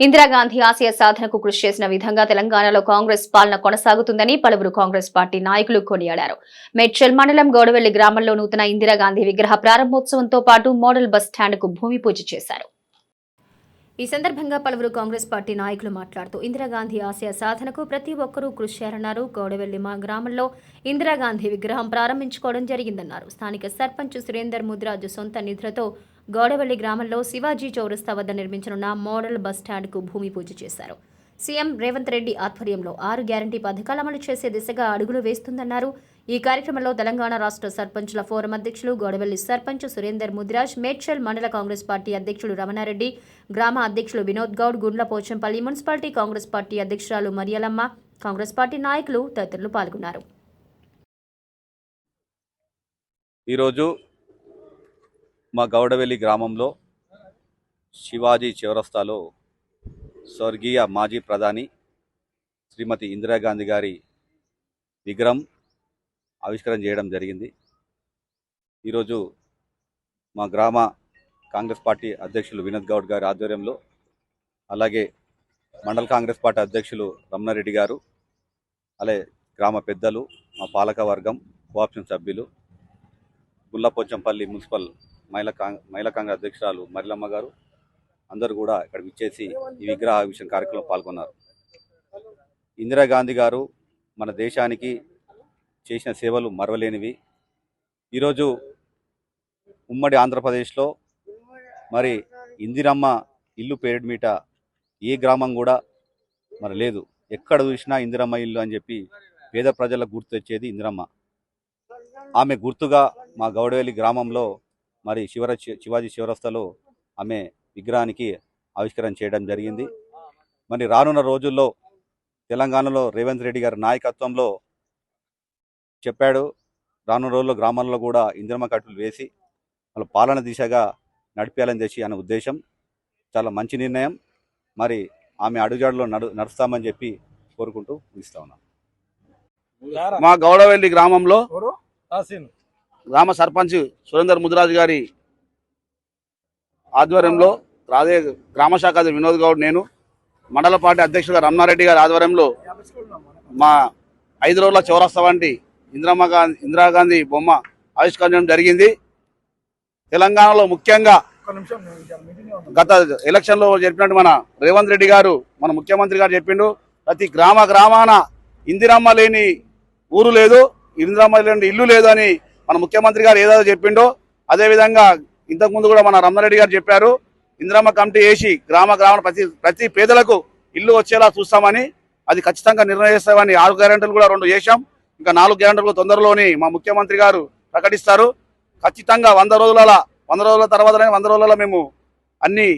ఇందిరాగాంధీ ఆశయ సాధనకు కృషి చేసిన విధంగా తెలంగాణలో కాంగ్రెస్ పాలన కొనసాగుతుందని పలువురు కాంగ్రెస్ పార్టీ నాయకులు కొనియాడారు. మేడ్చల్ మండలం గౌడవెల్లి గ్రామంలో నూతన ఇందిరాగాంధీ విగ్రహ ప్రారంభోత్సవంతో పాటు మోడల్ బస్ స్టాండ్కు భూమి పూజ చేశారు. ఈ సందర్భంగా పలువురు కాంగ్రెస్ పార్టీ నాయకులు మాట్లాడుతూ ఇందిరాగాంధీ ఆశయ సాధనకు ప్రతి ఒక్కరూ కృషి చేయాలన్నారు. గౌడవెల్లి మా గ్రామంలో ఇందిరాగాంధీ విగ్రహం ప్రారంభించుకోవడం జరిగిందన్నారు. స్థానిక సర్పంచ్ సురేందర్ ముదిరాజు సొంత నిధులతో గౌడవెల్లి గ్రామంలో శివాజీ చౌరస్తా వద్ద నిర్మించనున్న మోడల్ బస్ స్టాండ్కు భూమి పూజ చేశారు. సీఎం రేవంత్ రెడ్డి ఆధ్వర్యంలో ఆరు గ్యారంటీ పథకాలు అమలు చేసే దిశగా అడుగులు వేస్తుందన్నారు. ఈ కార్యక్రమంలో తెలంగాణ రాష్ట్ర సర్పంచుల ఫోరం అధ్యక్షులు గోడవెల్లి సర్పంచ్ సురేందర్ ముదిరాజ్ మేడ్చల్ మండల కాంగ్రెస్ పార్టీ అధ్యక్షులు రమణారెడ్డి గ్రామ అధ్యక్షులు వినోద్ గౌడ్ గుండ్ల పోచంపల్లి మున్సిపాలిటీ కాంగ్రెస్ పార్టీ అధ్యక్షురాలు మరియలమ్మ కాంగ్రెస్ పార్టీ నాయకులు తదితరులు పాల్గొన్నారు. ఈరోజు మా గౌడవెల్లి గ్రామంలో శివాజీ చివరస్తాలో స్వర్గీయ మాజీ ప్రధాని శ్రీమతి ఇందిరాగాంధీ గారి విగ్రహం ఆవిష్కరణ చేయడం జరిగింది. ఈరోజు మా గ్రామ కాంగ్రెస్ పార్టీ అధ్యక్షులు వినోద్ గౌడ్ గారి ఆధ్వర్యంలో అలాగే మండల కాంగ్రెస్ పార్టీ అధ్యక్షులు రమణారెడ్డి గారు అలాగే గ్రామ పెద్దలు మా పాలక వర్గం కోఆప్షన్ సభ్యులు గుల్లపోచంపల్లి మున్సిపల్ మహిళా కాంగ్ మహిళా కాంగ్రెస్ అధ్యక్షురాలు మరిలమ్మ గారు అందరూ కూడా ఇక్కడికి విచ్చేసి ఈ విగ్రహ ఆవిష్కరణ కార్యక్రమంలో పాల్గొన్నారు. ఇందిరాగాంధీ గారు మన దేశానికి చేసిన సేవలు మరవలేనివి. ఈరోజు ఉమ్మడి ఆంధ్రప్రదేశ్లో మరి ఇందిరమ్మ ఇల్లు పేరు మీట ఏ గ్రామం కూడా మరి లేదు. ఎక్కడ చూసినా ఇందిరమ్మ ఇల్లు అని చెప్పి పేద ప్రజలకు గుర్తు తెచ్చేది ఇందిరమ్మ. ఆమె గుర్తుగా మా గౌడవేలి గ్రామంలో మరి శివర శివాజీ శివరస్తలో ఆమె విగ్రహానికి ఆవిష్కరణ చేయడం జరిగింది. మరి రానున్న రోజుల్లో తెలంగాణలో రేవంత్ రెడ్డి గారి నాయకత్వంలో చెప్పాడు. రానున్న రోజుల్లో గ్రామాల్లో కూడా ఇందిరమ్మ కట్టులు వేసి వాళ్ళ పాలన దిశగా నడిపేయాలని చేసి అనే ఉద్దేశం. చాలా మంచి నిర్ణయం. మరి ఆమె అడుగుజాడులో నడు నడుస్తామని చెప్పి కోరుకుంటూ ముగిస్తా ఉన్నాం. మా గౌడవెల్లి గ్రామంలో గ్రామ సర్పంచ్ సురేందర్ ముదిరాజు గారి ఆధ్వర్యంలో రాదే గ్రామ శాఖ అధికారి వినోద్ గౌడ్ నేను మండల పార్టీ అధ్యక్షుడు రమణారెడ్డి గారి ఆధ్వర్యంలో మా ఐదు రోజుల చౌరస్తా వంటి ఇందిరమ్మ గాంధీ ఇందిరాగాంధీ బొమ్మ ఆవిష్కరించడం జరిగింది. తెలంగాణలో ముఖ్యంగా గత ఎలక్షన్లో చెప్పినట్టు మన రేవంత్ రెడ్డి గారు మన ముఖ్యమంత్రి గారు చెప్పిండు. ప్రతి గ్రామ గ్రామాన ఇందిరమ్మ లేని ఊరు లేదు ఇందిరమ్మ లేని ఇల్లు లేదు అని మన ముఖ్యమంత్రి గారు ఏదో చెప్పిండో అదేవిధంగా ఇంతకుముందు కూడా మన రమణారెడ్డి గారు చెప్పారు. ఇందిరమ్మ కమిటీ వేసి గ్రామ గ్రామ ప్రతి ప్రతి పేదలకు ఇల్లు వచ్చేలా చూస్తామని అది ఖచ్చితంగా నిర్ణయిస్తామని ఆరు గ్యారెంటీలు కూడా రెండు చేశాం. ఇంకా నాలుగు గ్యారెంటీలు తొందరలోని మా ముఖ్యమంత్రి గారు ప్రకటిస్తారు. ఖచ్చితంగా వంద రోజుల వంద రోజుల తర్వాత వంద రోజులలో మేము అన్ని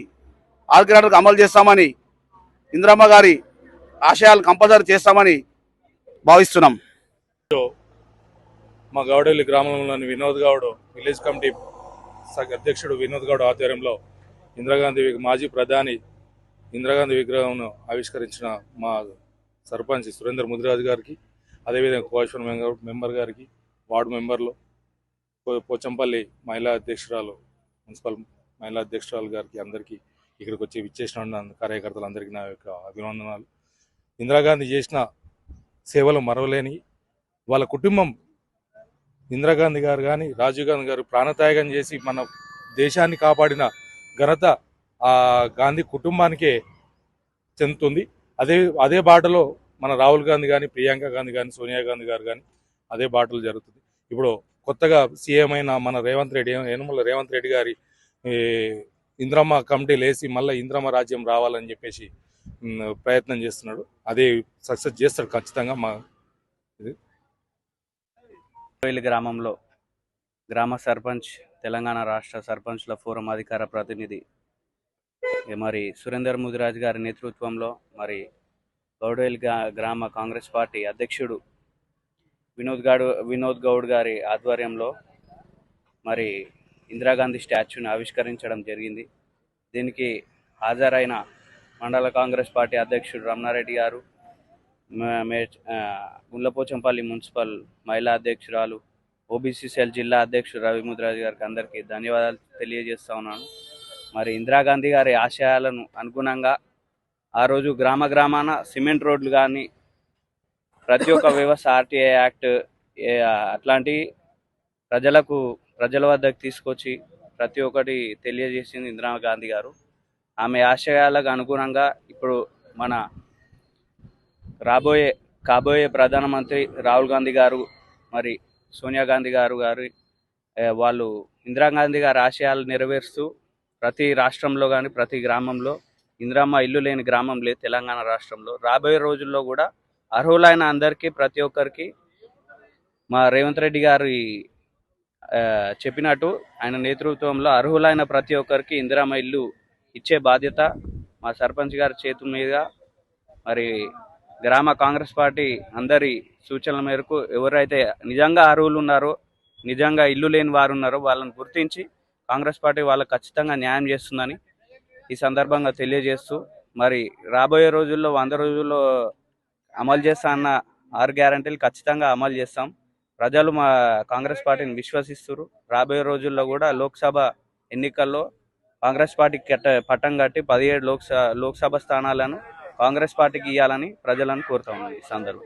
ఆరు గ్యారెంటీలకు అమలు చేస్తామని ఇందిరమ్మ గారి ఆశయాలు కంపల్సరీ చేస్తామని భావిస్తున్నాం. మా గౌడెల్లి గ్రామంలోని వినోద్ గౌడ్ విలేజ్ కమిటీ అధ్యక్షుడు వినోద్ గౌడ్ ఆధ్వర్యంలో ఇందిరాగాంధీ మాజీ ప్రధాని ఇందిరాగాంధీ విగ్రహంను ఆవిష్కరించిన మా సర్పంచ్ సురేందర్ ముదిరాజు గారికి అదేవిధంగా కోశ్వర్ మెంబర్ మెంబర్ గారికి వార్డు మెంబర్లు పో- పోచంపల్లి మహిళా అధ్యక్షురాలు మున్సిపల్ మహిళా అధ్యక్షురాలు గారికి అందరికీ ఇక్కడికి వచ్చి విచ్చేసిన కార్యకర్తలందరికీ నా యొక్క అభినందనాలు. ఇందిరాగాంధీ చేసిన సేవలు మరవలేని వాళ్ళ కుటుంబం ఇందిరాగాంధీ గారు కానీ రాజీవ్ గాంధీ గారు ప్రాణత్యాగం చేసి మన దేశాన్ని కాపాడిన ఘనత ఆ గాంధీ కుటుంబానికే చెందుతుంది. అదే అదే బాటలో మన రాహుల్ గాంధీ కానీ ప్రియాంక గాంధీ కానీ సోనియా గాంధీ గారు కానీ అదే బాటలు జరుగుతుంది. ఇప్పుడు కొత్తగా సీఎం అయిన మన రేవంత్ రెడ్డి యనమల రేవంత్ రెడ్డి గారి ఇంద్రమ్మ కమిటీలు వేసి మళ్ళీ ఇంద్రమ్మ రాజ్యం రావాలని చెప్పేసి ప్రయత్నం చేస్తున్నాడు. అదే సక్సెస్ చేస్తాడు ఖచ్చితంగా మా కోయిల్ గ్రామంలో గ్రామ సర్పంచ్ తెలంగాణ రాష్ట్ర సర్పంచ్ల ఫోరం అధికార ప్రతినిధి మరి సురేందర్ ముదిరాజ్ గారి నేతృత్వంలో మరి గౌడేల్ గ్రామ కాంగ్రెస్ పార్టీ అధ్యక్షుడు వినోద్ గాడు వినోద్ గౌడ్ గారి ఆధ్వర్యంలో మరి ఇందిరాగాంధీ స్టాచ్యూని ఆవిష్కరించడం జరిగింది. దీనికి హాజరైన మండల కాంగ్రెస్ పార్టీ అధ్యక్షుడు రమణారెడ్డి గారు మే గుండ్లపోచంపల్లి మున్సిపల్ మహిళా అధ్యక్షురాలు ఓబీసీ సెల్ జిల్లా అధ్యక్షుడు రవి ముద్రాజు గారికి అందరికీ ధన్యవాదాలు తెలియజేస్తా ఉన్నాను. మరి ఇందిరాగాంధీ గారి ఆశయాలను అనుగుణంగా ఆ రోజు గ్రామ గ్రామాన సిమెంట్ రోడ్లు కానీ ప్రతి ఒక్క వ్యవస్థ ఆర్టీఐ యాక్ట్ అట్లాంటివి అట్లాంటి ప్రజలకు ప్రజల వద్దకు తీసుకొచ్చి ప్రతి ఒక్కటి తెలియజేసింది ఇందిరాగాంధీ గారు. ఆమె ఆశయాలకు అనుగుణంగా ఇప్పుడు మన రాబోయే కాబోయే ప్రధానమంత్రి రాహుల్ గాంధీ గారు మరి సోనియా గాంధీ గారు గారు వాళ్ళు ఇందిరాగాంధీ గారి ఆశయాలు నెరవేరుస్తూ ప్రతి రాష్ట్రంలో కానీ ప్రతి గ్రామంలో ఇందిరామ్మ ఇల్లు లేని గ్రామం లేదు తెలంగాణ రాష్ట్రంలో. రాబోయే రోజుల్లో కూడా అర్హులైన అందరికీ ప్రతి ఒక్కరికి మా రేవంత్ రెడ్డి గారి చెప్పినట్టు ఆయన నేతృత్వంలో అర్హులైన ప్రతి ఒక్కరికి ఇందిరమ్మ ఇల్లు ఇచ్చే బాధ్యత మా సర్పంచ్ గారి చేతుల మీద. మరి గ్రామ కాంగ్రెస్ పార్టీ అందరి సూచనల మేరకు ఎవరైతే నిజంగా అర్హులు ఉన్నారో నిజంగా ఇల్లు లేని వారు ఉన్నారో వాళ్ళని గుర్తించి కాంగ్రెస్ పార్టీ వాళ్ళకి ఖచ్చితంగా న్యాయం చేస్తుందని ఈ సందర్భంగా తెలియజేస్తూ మరి రాబోయే రోజుల్లో వంద రోజుల్లో అమలు చేస్తా అన్న ఆరు గ్యారంటీలు ఖచ్చితంగా అమలు చేస్తాం. ప్రజలు మా కాంగ్రెస్ పార్టీని విశ్వసిస్తున్నారు రాబోయే రోజుల్లో కూడా లోక్సభ ఎన్నికల్లో కాంగ్రెస్ పార్టీకి కట్ట పట్టం కట్టి పదిహేడు లోక్సభ లోక్సభ స్థానాలను కాంగ్రెస్ పార్టీకి ఇవ్వాలని ప్రజలను కోరుతా ఉన్నాం ఈ సందర్భం